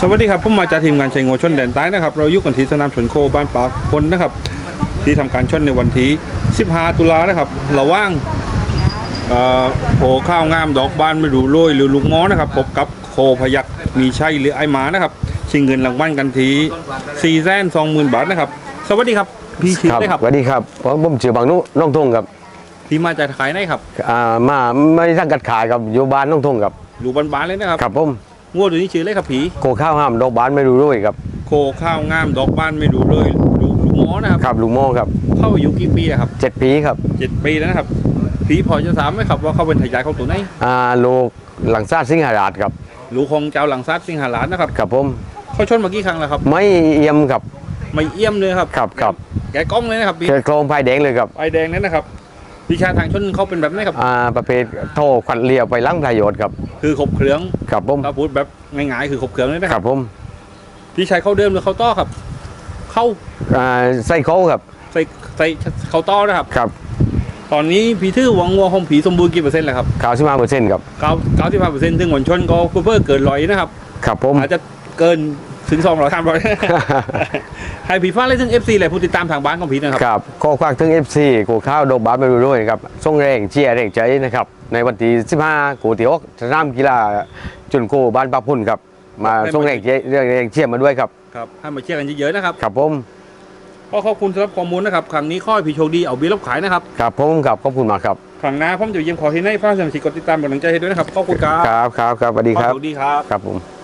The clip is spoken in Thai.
สวัสดีครับผมมาจากทีมงานชัยงวชนแดนใต้นะครับ เราอยู่กันที่สนามชนโคบ้านปากพลนะครับ ที่ทำการชนในวันที่ 15 ตุลานะครับระหว่างเอ่อโผข้าวงามดอกบานไม่รู้โรยหรือลูกม้อนะครับพบกับโคพยักมีชัยหรือไอหมานะครับชิงเงินรางวัลกันที่4ี่แสนสองหมื่นบาทนะครับ สวัสดีครับพี่ชื่อครับได้ครับสวัสดีครับผมผมชื่อบางนุน้องทุ่งครับพี่มาจากขายไหนครับอ่ามาไม่ได้สังกัดขายครับอยู่บ้านน้องทุ่งครับอยู่บ้านๆเลยนะครับครับผม งวดตัวนี้ชื่ออะไรครับผีโคข้าวห้ามดอกบานไม่รู้ด้วยครับโคข้าวงามดอกบานไม่รู้เลยลูกลูกม้อนะครับครับลุงโม่ครับเข้าอายุกี่ปีอะครับเจ็ดปีครับเจ็ดปีแล้วนะครับผีพอจะถามไหมครับว่าเขาเป็นทายาทของตัวไหนอ่าลูกหลังซาดสิงหราชครับลูกของเจ้าหลังซัดสิงหาหลานนะครับครับผมเขาชนมากี่ครั้งแล้วครับ ไม่เอี่ยมครับ ไม่เอี่ยมเลยครับครับครับแกะกล้องเลยนะครับพี่แค่โครงพายแดงเลยครับไอแดงนั่นนะครับ วิชาทางชนเขาเป็นแบบไหนครับ อ่าประเภทโทขวัญเลียวไปล้างประโยชน์ครับคือขบเครื่องครับผมถ้าพูดแบบง่ายๆคือขบเครื่องเลยนะคครัรับบผมพี่ชายเข้าเดิมหรือเข้าต้อครับ เข้าอ่าไส้เขาครับใส่ใส่เข้าต้อนะครับ ครับตอนนี้ผีทื่อวังวัวของผีสมบูรณ์กี่เปอร์เซ็นต์แล้วครับข่าวสิมาเปอร์เซ็นต์ครับเก้าเก้าสิบห้าเปอร์เซ็นต์ถึงหวนชนก็เพิ่มเกินร้อยนะครับ ครับผมอาจจะเกิน ถึงสองร้อยสามร้อยให้ผีฟ้าเลยถึง FC เลยผู้ติดตามทางบ้านของผีนะครับครับข้อควากถึง FC กูข้าวดอกบานไม่รู้ด้วยครับส่งแรงเชียร์แรงใจนะครับ ในวันที่15กูที่หกสนามกีฬาจุนโคบ้านปะพุ่นครับ มาส่งแรงเชียร์แรงเชียร์มาด้วยครับครับให้มาเชียร์กันเยอะๆนะครับครับผมก็ขอบคุณสำหรับข้อมูลนะครับ ครั้งนี้ข้อให้ผีโชคดีเอาเบียร์รับขายนะครับครับผมครับขอบคุณมากครับครั้งหน้าผมจะเยี่ยมขอให้ในฟ้าสมาชิกกดติดตามกำลังใจให้ด้วยนะครับขอบคุณครับครับครับครับสวัสดีครับขอณดีครับครับผม